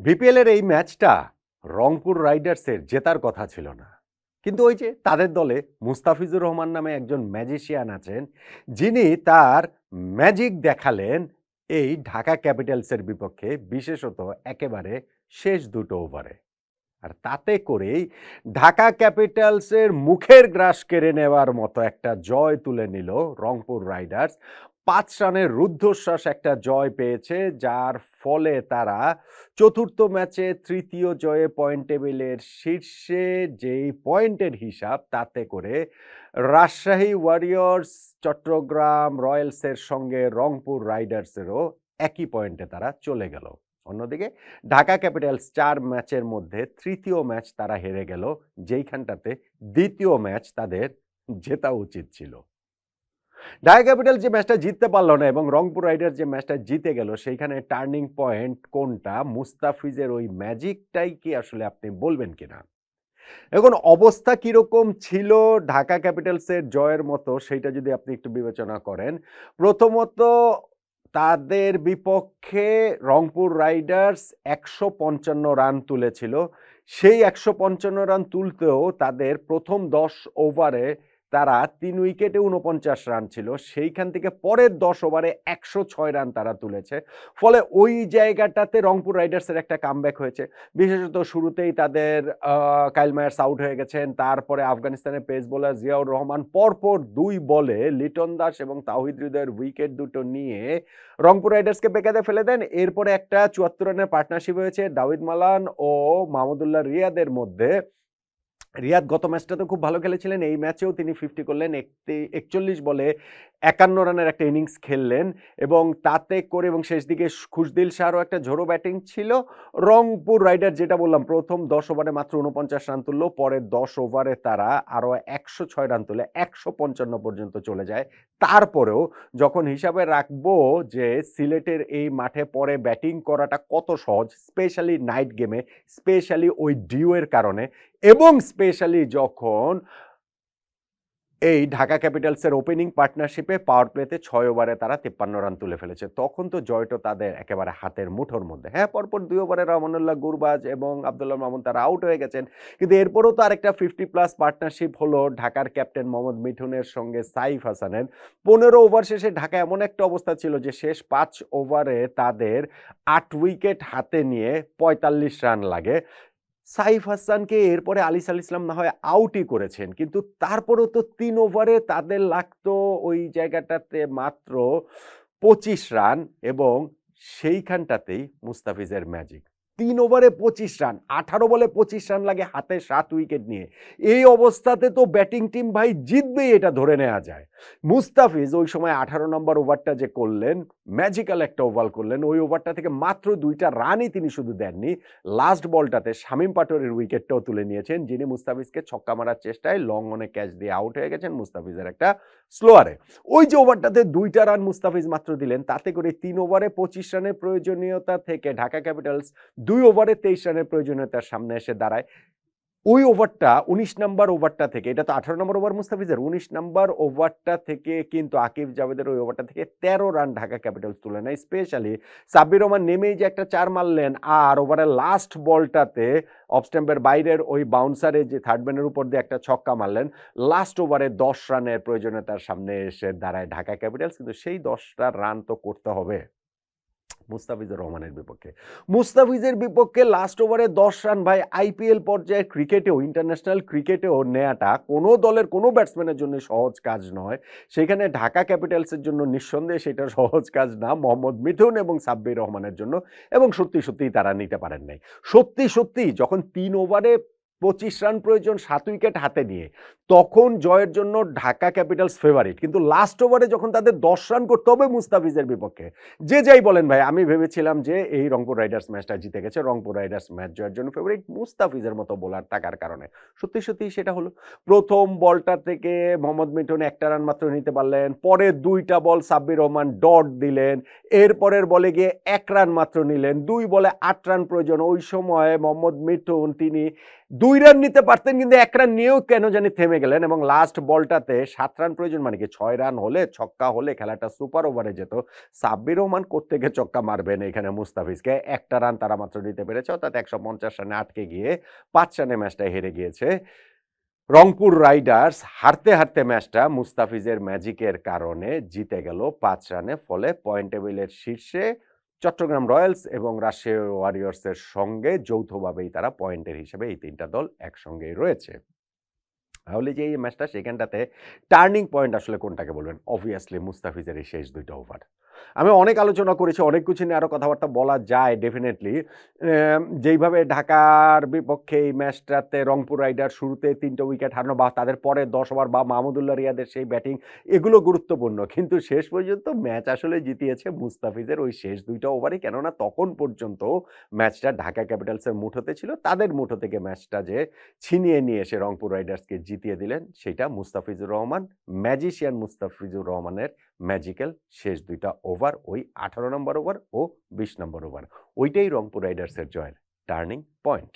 বিপিএলের এই ম্যাচটা রংপুর রাইডার্সের জেতার কথা ছিল না। কিন্তু ওই যে তাদের দলে মুস্তাফিজুর রহমান নামে একজন ম্যাজিশিয়ান আছেন, যিনি তার ম্যাজিক দেখালেন এই ঢাকা ক্যাপিটালসের বিপক্ষে, বিশেষত একেবারে শেষ দুটো ওভারে। আর তাতে করেই ঢাকা ক্যাপিটালসের মুখের গ্রাস কেড়ে নেওয়ার মতো একটা জয় তুলে নিল রংপুর রাইডার্স। পাঁচ রানের রুদ্ধশ্বাস একটা জয় পেয়েছে, যার ফলে তারা চতুর্থ ম্যাচে তৃতীয় জয়ে পয়েন্ট টেবিলের শীর্ষে যেই পয়েন্টের হিসাব, তাতে করে রাজশাহী ওয়ারিয়র্স, চট্টগ্রাম রয়্যালসের সঙ্গে রংপুর রাইডার্সেরও একই পয়েন্টে তারা চলে গেল। অন্যদিকে ঢাকা ক্যাপিটালস চার ম্যাচের মধ্যে তৃতীয় ম্যাচ তারা হেরে গেল, যেইখানটাতে দ্বিতীয় ম্যাচ তাদের জেতা উচিত ছিল। ঢাকা ক্যাপিটাল যে ম্যাচটা জিততে পারল না এবং রংপুর রাইডার্স যে ম্যাচটা জিতে গেল, সেইখানে টার্নিং পয়েন্ট কোনটা? মুস্তাফিজের ওই ম্যাজিকটাই কি আসলে আপনি বলবেন কিনা? এখন অবস্থা কীরকম ছিল ঢাকা ক্যাপিটালসের জয়ের মতো, সেইটা যদি আপনি একটু বিবেচনা করেন। প্রথমত তাদের বিপক্ষে রংপুর রাইডার্স একশো পঞ্চান্ন রান তুলেছিল। সেই একশো পঞ্চান্ন রান তুলতেও তাদের প্রথম দশ ওভারে তারা তিন উইকেটে উনপঞ্চাশ রান ছিল। সেইখান থেকে পরের দশ ওভারে একশো ছয় রান তারা তুলেছে। ফলে ওই জায়গাটাতে রংপুর রাইডার্সের একটা কামব্যাক হয়েছে। বিশেষত শুরুতেই তাদের কাইল মায়ার্স আউট হয়ে গেছেন। তারপরে আফগানিস্তানের পেস বোলার জিয়াউর রহমান পরপর দুই বলে লিটন দাস এবং তাহিদ হৃদয়ের উইকেট দুটো নিয়ে রংপুর রাইডার্সকে বেকাতে ফেলে দেন। এরপরে একটা চুয়াত্তর রানের পার্টনারশিপ হয়েছে। দাউদ মালান ও মাহমুদুল্লাহ রিয়াদের মধ্যে। রিয়াদ গত ম্যাচটা তো খুব ভালো খেলেছিলেন। এই ম্যাচেও তিনি ফিফটি করলেন। একচল্লিশ বলে একান্ন রানের একটা ইনিংস খেললেন এবং তাতে করে এবং শেষ দিকে খুশদিল শাহরও একটা ঝোড়ো ব্যাটিং ছিল। রংপুর রাইডার যেটা বললাম, প্রথম দশ ওভারে মাত্র উনপঞ্চাশ রান তুললো পরে দশ ওভারে তারা আরও একশো ছয় রান তুলে একশো পঞ্চান্ন পর্যন্ত চলে যায়। তারপরেও যখন হিসাবে রাখব যে সিলেটের এই মাঠে পরে ব্যাটিং করাটা কত সহজ, স্পেশালি নাইট গেমে, স্পেশালি ওই ডিউয়ের কারণে এবং স্পেশালি যখন এই ঢাকা ক্যাপিটালসের ওপেনিং পার্টনারশিপে পাওয়ার প্লেতে ছয় ওভারে তারা তিপ্পান্ন রান তুলে ফেলেছে। তখন তো জয়টা তাদের একেবারে হাতের মুঠোর মধ্যে। হ্যাঁ পরপর দুই ওভারে রহমানুল্লাহ, গুরবাজ এবং আবদুল্লাহ মামুন তারা আউট হয়ে গেছেন। কিন্তু এরপরও তো আরেকটা ফিফটি প্লাস পার্টনারশিপ হলো ঢাকার ক্যাপ্টেন মোহাম্মদ মিঠুনের সঙ্গে সাইফ হাসানের। পনেরো ওভার শেষে ঢাকা এমন একটা অবস্থা ছিল যে শেষ পাঁচ ওভারে তাদের আট উইকেট হাতে নিয়ে পঁয়তাল্লিশ রান লাগে। সাইফ হাসানকে এরপরে আলিস আল ইসলাম না হয় আউটই করেছেন। কিন্তু তারপরও তো তিন ওভারে তাদের লাগতো ওই জায়গাটাতে মাত্র পঁচিশ রান এবং সেইখানটাতেই মুস্তাফিজের ম্যাজিক তিন ওভারে পঁচিশ রান, আঠারো বলে পঁচিশ রান লাগে হাতে সাত উইকেট নিয়ে। এই অবস্থাতে তো ব্যাটিং টিম ভাই জিতবেই এটা ধরে নেওয়া যায়। মুস্তাফিজ ওই সময় আঠারো নম্বর ওভারটা যে করলেন ম্যাজিক্যাল একটা ওভার করলেন, ওই ওভারটা থেকে মাত্র দুইটা রানই তিনি শুধু দেননি লাস্ট বলটাতে শামীম পাটোরের উইকেটটাও তুলে নিয়েছেন, যিনি মুস্তাফিজকে ছক্কা মারার চেষ্টায় লং অনে ক্যাচ দিয়ে আউট হয়ে গেছেন মুস্তাফিজের একটা স্লোয়ারে ওই যে ওভারটাতে দুইটা রান মুস্তাফিজ মাত্র দিলেন, তাতে করে তিন ওভারে পঁচিশ রানের প্রয়োজনীয়তা থেকে ঢাকা ক্যাপিটালস দুই ওভারে তেইশ রানের প্রয়োজনীয়তার সামনে এসে দাঁড়ায়। ওই ওভারটা উনিশ নাম্বার ওভারটা থেকে, এটা তো আঠারো নম্বর ওভার মুস্তাফিজের, উনিশ নাম্বার ওভারটা থেকে কিন্তু আকিব জাভেদের ওই ওভারটা থেকে তেরো রান ঢাকা ক্যাপিটালস তুলে নেয়। স্পেশালি সাব্বির রহমান নেমেই যে একটা চার মারলেন, আর ওভারের লাস্ট বলটাতে অফ স্ট্যাম্পের বাইরের ওই বাউন্সারে যে থার্ড ম্যানের উপর দিয়ে একটা ছক্কা মারলেন লাস্ট ওভারে দশ রানের প্রয়োজনীয়তার সামনে এসে দাঁড়ায় ঢাকা ক্যাপিটালস। কিন্তু সেই দশটা রান তো করতে হবে। মুস্তাফিজুর রহমানের বিপক্ষে। মুস্তাফিজের বিপক্ষে লাস্ট ওভারে দশ রান ভাই আইপিএল পর্যায়ে ক্রিকেটেও ইন্টারন্যাশনাল ক্রিকেটেও নেওয়াটা কোনো দলের কোনো ব্যাটসম্যানের জন্য সহজ কাজ নয়। সেখানে ঢাকা ক্যাপিটালসের জন্য নিঃসন্দেহে সেটা সহজ কাজ না। মোহাম্মদ মিঠুন এবং সাব্বির রহমানের জন্য। এবং সত্যি সত্যিই তারা নিতে পারেন নাই। সত্যি সত্যি যখন তিন ওভারে পঁচিশ রান প্রয়োজন, সাত উইকেট হাতে নিয়ে। তখন জয়ের জন্য ঢাকা ক্যাপিটালস ফেভারিট কিন্তু লাস্ট ওভারে যখন তাদের দশ রান করতে হবে মুস্তাফিজের বিপক্ষে, যে যাই বলেন ভাই, আমি ভেবেছিলাম যে এই রংপুর রাইডার্স ম্যাচটা জিতে গেছে, রংপুর রাইডার্স ম্যাচ জয়ের জন্য ফেভারিট মুস্তাফিজের মতো বোলার থাকার কারণে। সত্যি সত্যি সেটা হলো। প্রথম বলটা থেকে মোহাম্মদ মিঠুন একটা রান মাত্র নিতে পারলেন পরের দুইটা বল সাব্বির রহমান ডট দিলেন, এরপরের বলে গিয়ে এক রান মাত্র নিলেন, দুই বলে আট রান প্রয়োজন। ওই সময় মোহাম্মদ মিঠুন, তিনি দুই রান নিতে পারতেন, কিন্তু এক রান নিয়েও কেন জানি থেমে গেলেন এবং লাস্ট বলটাতে সাত রান প্রয়োজন মানে কি ছয় রান হলে, ছক্কা হলে খেলাটা সুপার ওভারে যেত। সাব্বির রহমান কোত্থেকে ছক্কা মারবেন এখানে মুস্তাফিজকে? একটা রান তারা মাত্র নিতে পেরেছে, অর্থাৎ একশো পঞ্চাশ রানে আটকে গিয়ে পাঁচ রানে ম্যাচটা হেরে গিয়েছে। রংপুর রাইডার্স হারতে হারতে ম্যাচটা মুস্তাফিজের ম্যাজিকের কারণে জিতে গেল পাঁচ রানে ফলে পয়েন্ট টেবিলের শীর্ষে চট্টগ্রাম রয়্যালস এবং রাজশাহী ওয়ারিয়র্সের সঙ্গে যৌথভাবেই তারা পয়েন্টের হিসেবে এই তিনটা দল একসঙ্গেই রয়েছে। তাহলে যে এই ম্যাচটা সেখানটাতে টার্নিং পয়েন্ট আসলে কোনটাকে বলবেন? অবভিয়াসলি মুস্তাফিজের এই শেষ দুইটা ওভার। আমি অনেক আলোচনা করেছি, অনেক কিছু নিয়ে আরও কথাবার্তা বলা যায় ডেফিনেটলি যেইভাবে ঢাকার বিপক্ষে এই ম্যাচটাতে রংপুর রাইডার শুরুতে তিনটা উইকেট হারানো বা তাদের পরে দশ ওভার বা মাহমুদুল্লাহ রিয়াদের সেই ব্যাটিং এগুলো গুরুত্বপূর্ণ। কিন্তু শেষ পর্যন্ত ম্যাচ আসলে জিতিয়েছে মুস্তাফিজের ওই শেষ দুইটা ওভারে কেননা তখন পর্যন্ত ম্যাচটা ঢাকা ক্যাপিটালসের মুঠোতে ছিল। তাদের মুঠো থেকে ম্যাচটা যে ছিনিয়ে নিয়ে এসে রংপুর রাইডার্সকে জিতিয়ে দিলেন, সেটা মুস্তাফিজুর রহমান ম্যাজিশিয়ান মুস্তাফিজুর রহমানের ম্যাজিক্যাল শেষ দুইটা ওভার ওই আঠারো নম্বর ওভার ও বিশ নম্বর ওভার ওইটাই রংপুর রাইডার্সের জয়ের টার্নিং পয়েন্ট